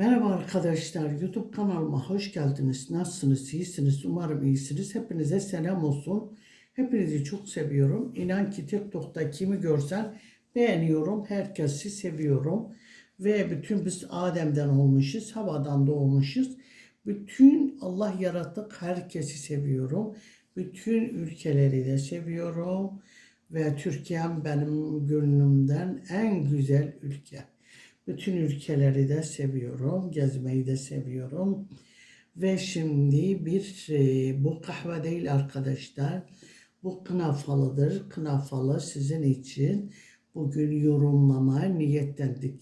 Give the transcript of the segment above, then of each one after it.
Merhaba arkadaşlar, YouTube kanalıma hoş geldiniz. Nasılsınız, iyisiniz? Umarım iyisiniz. Hepinize selam olsun. Hepinizi çok seviyorum. İnan ki TikTok'ta kimi görsen beğeniyorum. Herkesi seviyorum. Ve bütün biz Adem'den olmuşuz, havadan doğmuşuz. Bütün Allah yarattık herkesi seviyorum. Bütün ülkeleri de seviyorum. Ve Türkiye'm benim gönlümden en güzel ülke. Bütün ülkeleri de seviyorum. Gezmeyi de seviyorum. Ve şimdi bir e, bu kahve değil arkadaşlar. Bu kınafalıdır. Kınafalı sizin için bugün yorumlamaya niyetlendik.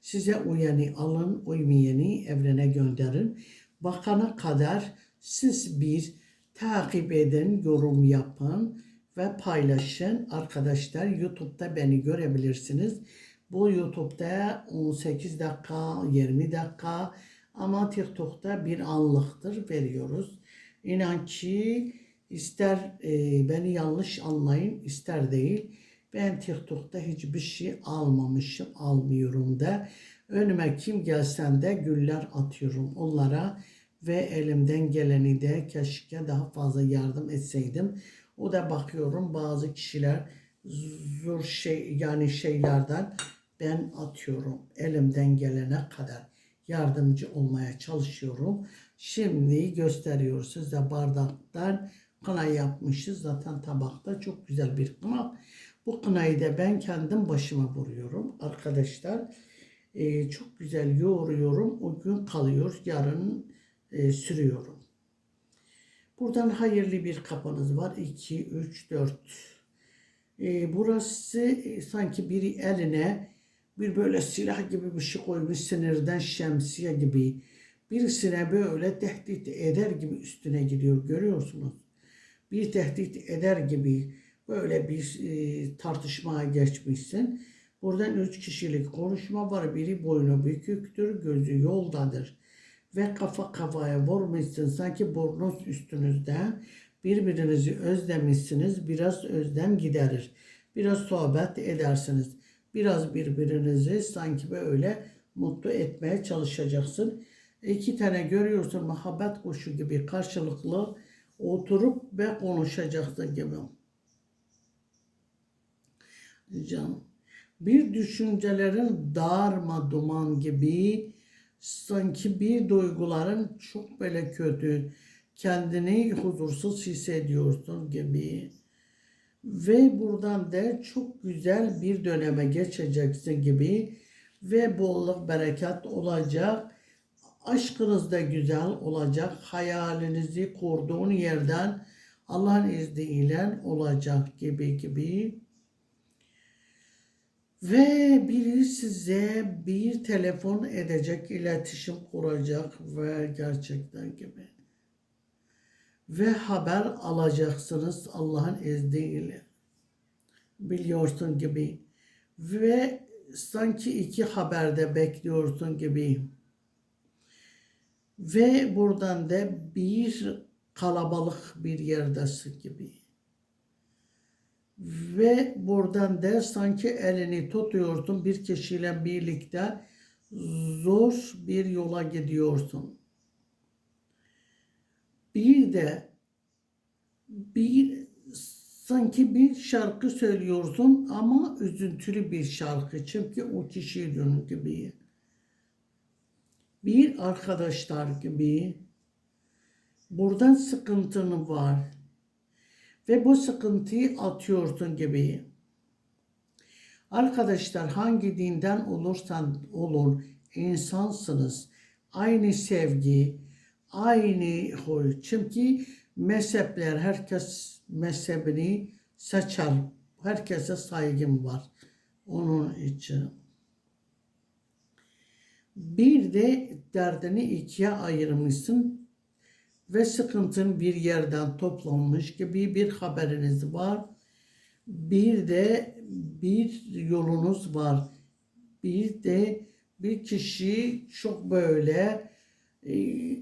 Size uyanı alın, uymayanı evrene gönderin. Bakana kadar siz bir takip edin, yorum yapın ve paylaşın. Arkadaşlar YouTube'da beni görebilirsiniz. Bu YouTube'da 18 dakika, 20 dakika ama TikTok'ta bir anlıktır veriyoruz. İnan ki ister e, beni yanlış anlayın ister değil. Ben TikTok'ta hiçbir şey almamışım, almıyorum da. Önüme kim gelsen de güller atıyorum onlara ve elimden geleni de keşke daha fazla yardım etseydim. O da bakıyorum bazı kişiler zor şey yani şeylerden ben atıyorum elimden gelene kadar yardımcı olmaya çalışıyorum. Şimdi gösteriyor size bardaktan kına yapmışız. Zaten tabakta çok güzel bir kına. Bu kınayı da ben kendim başıma vuruyorum arkadaşlar. Ee, çok güzel yoğuruyorum. O gün kalıyor. Yarın e, sürüyorum. Buradan hayırlı bir kapınız var. 2, 3, 4. Ee, burası e, sanki biri eline bir böyle silah gibi bir şey koymuş sinirden şemsiye gibi. Birisine böyle tehdit eder gibi üstüne gidiyor görüyorsunuz. Bir tehdit eder gibi böyle bir e, tartışmaya geçmişsin. Buradan üç kişilik konuşma var. Biri boynu büküktür, gözü yoldadır. Ve kafa kafaya vurmuşsun sanki burnunuz üstünüzde. Birbirinizi özlemişsiniz. Biraz özlem giderir. Biraz sohbet edersiniz biraz birbirinizi sanki böyle mutlu etmeye çalışacaksın. İki tane görüyorsun muhabbet kuşu gibi karşılıklı oturup ve konuşacaksın gibi. Canım. Bir düşüncelerin darma duman gibi sanki bir duyguların çok böyle kötü kendini huzursuz hissediyorsun gibi ve buradan da çok güzel bir döneme geçeceksin gibi ve bolluk bereket olacak. Aşkınız da güzel olacak. Hayalinizi kurduğun yerden Allah'ın izniyle olacak gibi gibi. Ve biri size bir telefon edecek, iletişim kuracak ve gerçekten gibi ve haber alacaksınız Allah'ın izniyle. Biliyorsun gibi. Ve sanki iki haberde bekliyorsun gibi. Ve buradan da bir kalabalık bir yerdesin gibi. Ve buradan da sanki elini tutuyorsun bir kişiyle birlikte zor bir yola gidiyorsun bir de bir sanki bir şarkı söylüyorsun ama üzüntülü bir şarkı. Çünkü o kişi dönüm gibi. Bir arkadaşlar gibi. Buradan sıkıntın var. Ve bu sıkıntıyı atıyorsun gibi. Arkadaşlar hangi dinden olursan olun insansınız. Aynı sevgi, aynı huy. Çünkü mezhepler herkes mezhebini seçer. Herkese saygım var. Onun için. Bir de derdini ikiye ayırmışsın ve sıkıntın bir yerden toplanmış gibi bir haberiniz var. Bir de bir yolunuz var. Bir de bir kişi çok böyle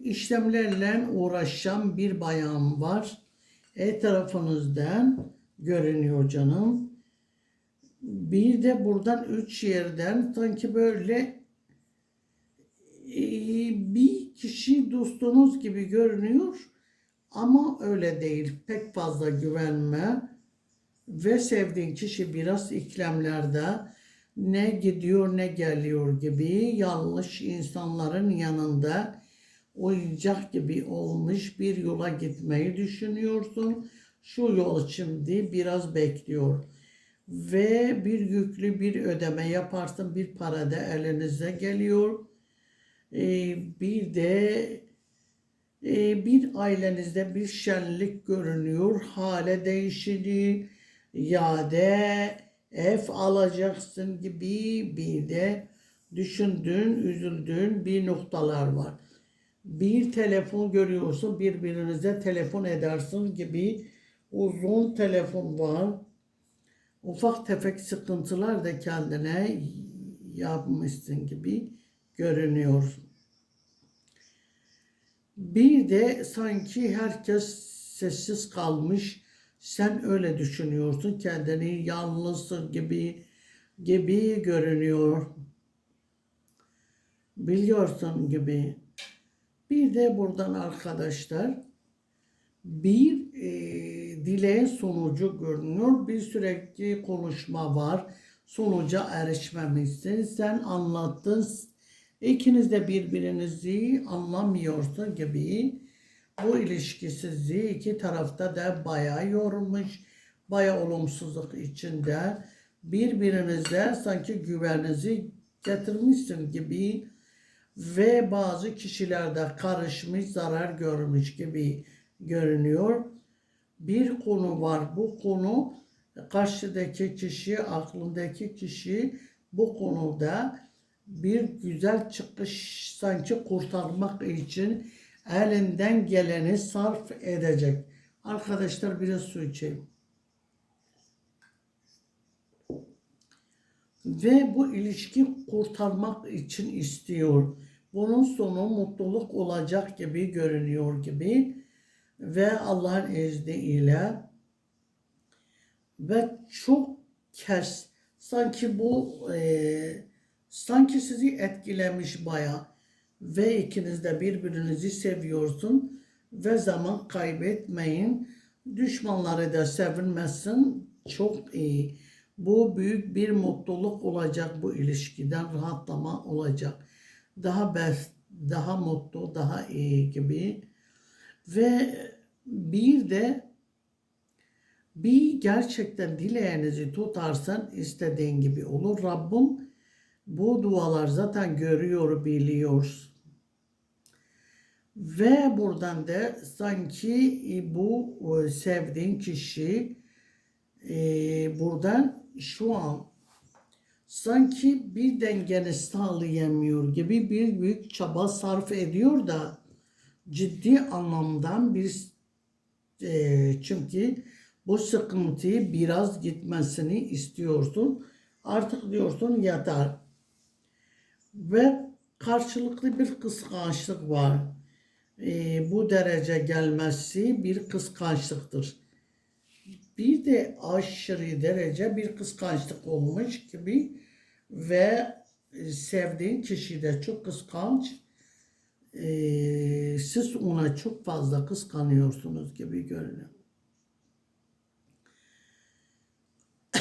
işlemlerle uğraşan bir bayan var. Etrafınızdan görünüyor canım. Bir de buradan üç yerden sanki böyle Ee, bir kişi dostunuz gibi görünüyor ama öyle değil. Pek fazla güvenme ve sevdiğin kişi biraz iklemlerde ne gidiyor ne geliyor gibi yanlış insanların yanında oyuncak gibi olmuş bir yola gitmeyi düşünüyorsun. Şu yol şimdi biraz bekliyor ve bir yüklü bir ödeme yaparsın bir para da elinize geliyor. Ee, bir de e, bir ailenizde bir şenlik görünüyor. Hale değişini ya da ev alacaksın gibi bir de düşündüğün, üzüldüğün bir noktalar var. Bir telefon görüyorsun, birbirinize telefon edersin gibi uzun telefon var. Ufak tefek sıkıntılar da kendine yapmışsın gibi görünüyor. Bir de sanki herkes sessiz kalmış. Sen öyle düşünüyorsun. Kendini yalnızsın gibi gibi görünüyor. Biliyorsun gibi. Bir de buradan arkadaşlar bir e, dileğin sonucu görünüyor. Bir sürekli konuşma var. Sonuca erişmemişsin. Sen anlattın. İkiniz de birbirinizi anlamıyorsun gibi. Bu ilişkisizliği iki tarafta da bayağı yormuş. Bayağı olumsuzluk içinde. Birbirinize sanki güveninizi getirmişsin gibi ve bazı kişilerde karışmış, zarar görmüş gibi görünüyor. Bir konu var. Bu konu karşıdaki kişi, aklındaki kişi bu konuda bir güzel çıkış sanki kurtarmak için elinden geleni sarf edecek. Arkadaşlar biraz su içeyim. Ve bu ilişki kurtarmak için istiyor. Bunun sonu mutluluk olacak gibi görünüyor gibi ve Allah'ın izniyle ve çok kez sanki bu e, sanki sizi etkilemiş baya ve ikiniz de birbirinizi seviyorsun ve zaman kaybetmeyin. Düşmanları da sevilmesin. Çok iyi. Bu büyük bir mutluluk olacak bu ilişkiden rahatlama olacak. Daha best, daha mutlu, daha iyi gibi. Ve bir de bir gerçekten dileğinizi tutarsan istediğin gibi olur. Rabbim bu dualar zaten görüyor, biliyor. Ve buradan da sanki bu e, sevdiğin kişi e, buradan şu an sanki bir dengeni sağlayamıyor gibi bir büyük çaba sarf ediyor da ciddi anlamdan bir e, çünkü bu sıkıntıyı biraz gitmesini istiyorsun. Artık diyorsun yeter. Ve karşılıklı bir kıskançlık var. E, bu derece gelmesi bir kıskançlıktır. Bir de aşırı derece bir kıskançlık olmuş gibi ve sevdiğin kişi de çok kıskanç. E, siz ona çok fazla kıskanıyorsunuz gibi görünüyor.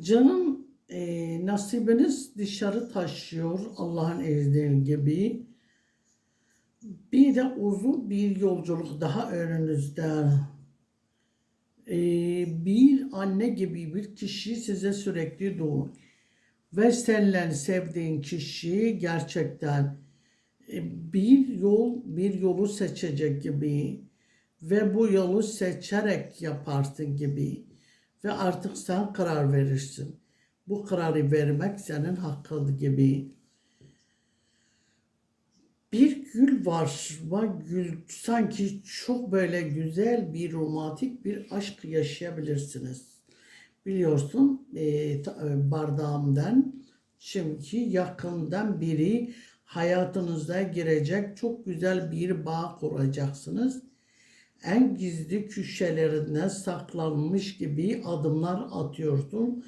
Canım e, nasibiniz dışarı taşıyor Allah'ın izniyle gibi. Bir de uzun bir yolculuk daha önünüzde. E, bir anne gibi bir kişi size sürekli doğur. Ve seninle sevdiğin kişi gerçekten e, bir yol bir yolu seçecek gibi ve bu yolu seçerek yaparsın gibi ve artık sen karar verirsin. Bu kararı vermek senin hakkın gibi. Gül var. Ve gül sanki çok böyle güzel bir romantik bir aşk yaşayabilirsiniz. Biliyorsun e, e, bardağımdan çünkü yakından biri hayatınıza girecek çok güzel bir bağ kuracaksınız. En gizli köşelerinde saklanmış gibi adımlar atıyorsun.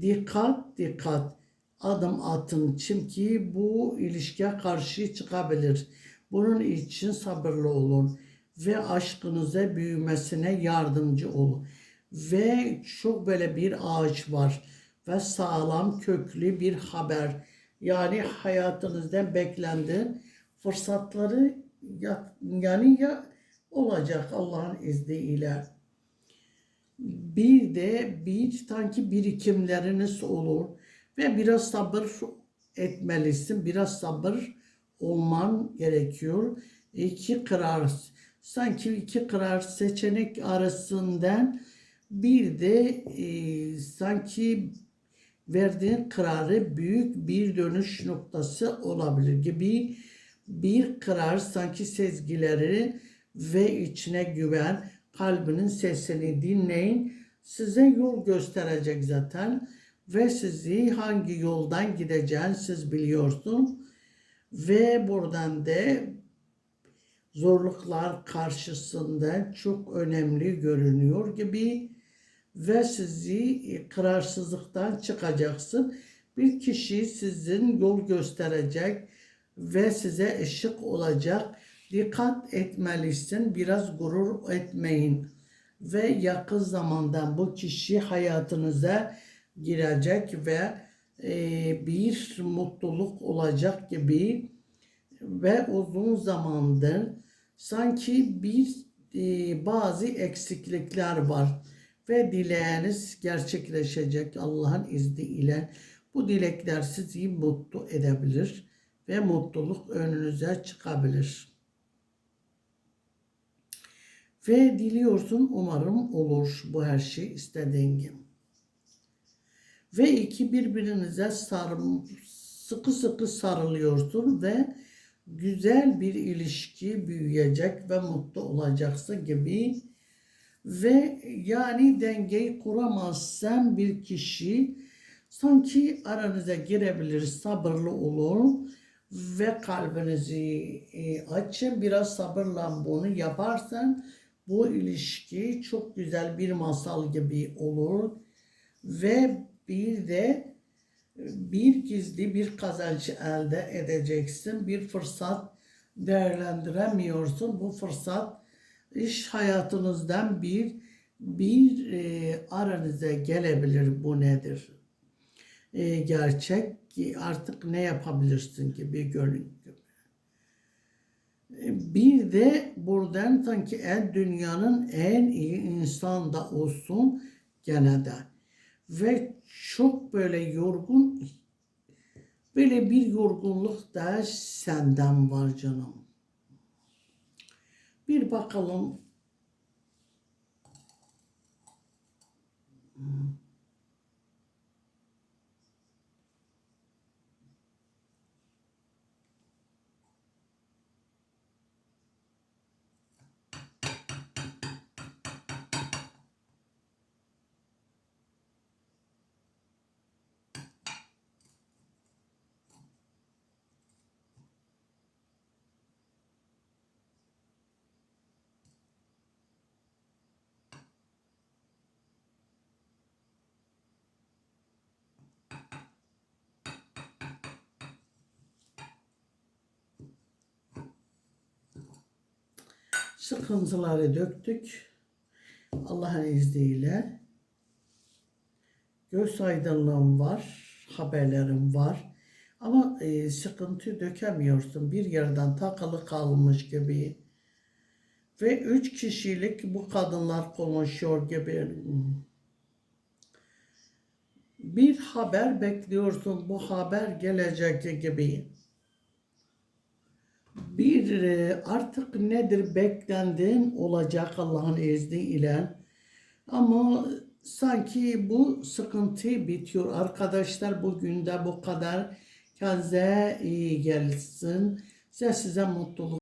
Dikkat dikkat adım atın çünkü bu ilişkiye karşı çıkabilir. Bunun için sabırlı olun ve aşkınıza büyümesine yardımcı olun. Ve çok böyle bir ağaç var ve sağlam köklü bir haber. Yani hayatınızdan beklendi fırsatları ya, yani ya olacak Allah'ın izniyle. Bir de bir sanki birikimleriniz olur ve biraz sabır etmelisin. Biraz sabır olman gerekiyor. İki karar sanki iki karar seçenek arasından bir de e, sanki verdiğin kararı büyük bir dönüş noktası olabilir gibi bir karar sanki sezgileri ve içine güven kalbinin sesini dinleyin size yol gösterecek zaten ve sizi hangi yoldan gideceğini siz biliyorsun ve buradan da zorluklar karşısında çok önemli görünüyor gibi ve sizi kararsızlıktan çıkacaksın. Bir kişi sizin yol gösterecek ve size ışık olacak. Dikkat etmelisin, biraz gurur etmeyin. Ve yakın zamanda bu kişi hayatınıza girecek ve e, bir mutluluk olacak gibi ve uzun zamandır sanki bir e, bazı eksiklikler var ve dileğiniz gerçekleşecek Allah'ın izniyle. Bu dilekler sizi mutlu edebilir ve mutluluk önünüze çıkabilir. Ve diliyorsun umarım olur bu her şey istediğin gibi. Ve iki birbirinize sarım, sıkı sıkı sarılıyorsun ve güzel bir ilişki büyüyecek ve mutlu olacaksın gibi. Ve yani dengeyi kuramazsan bir kişi sanki aranıza girebilir sabırlı olun ve kalbinizi e, açın biraz sabırla bunu yaparsan bu ilişki çok güzel bir masal gibi olur. Ve bir de bir gizli bir kazanç elde edeceksin. Bir fırsat değerlendiremiyorsun. Bu fırsat iş hayatınızdan bir bir e, aranıza gelebilir. Bu nedir? E, gerçek ki artık ne yapabilirsin ki gibi. E, bir de buradan sanki en dünyanın en iyi insan da olsun gene de ve çok böyle yorgun böyle bir yorgunluk da senden var canım. Bir bakalım. Sıkıntıları döktük. Allah'ın izniyle. Göz aydınlığım var. Haberlerim var. Ama e, sıkıntı dökemiyorsun. Bir yerden takılı kalmış gibi. Ve üç kişilik bu kadınlar konuşuyor gibi. Bir haber bekliyorsun. Bu haber gelecek gibi artık nedir beklendiğin olacak Allah'ın izniyle. Ama sanki bu sıkıntı bitiyor. Arkadaşlar bugün de bu kadar. Kendinize iyi gelsin. Size size mutluluk.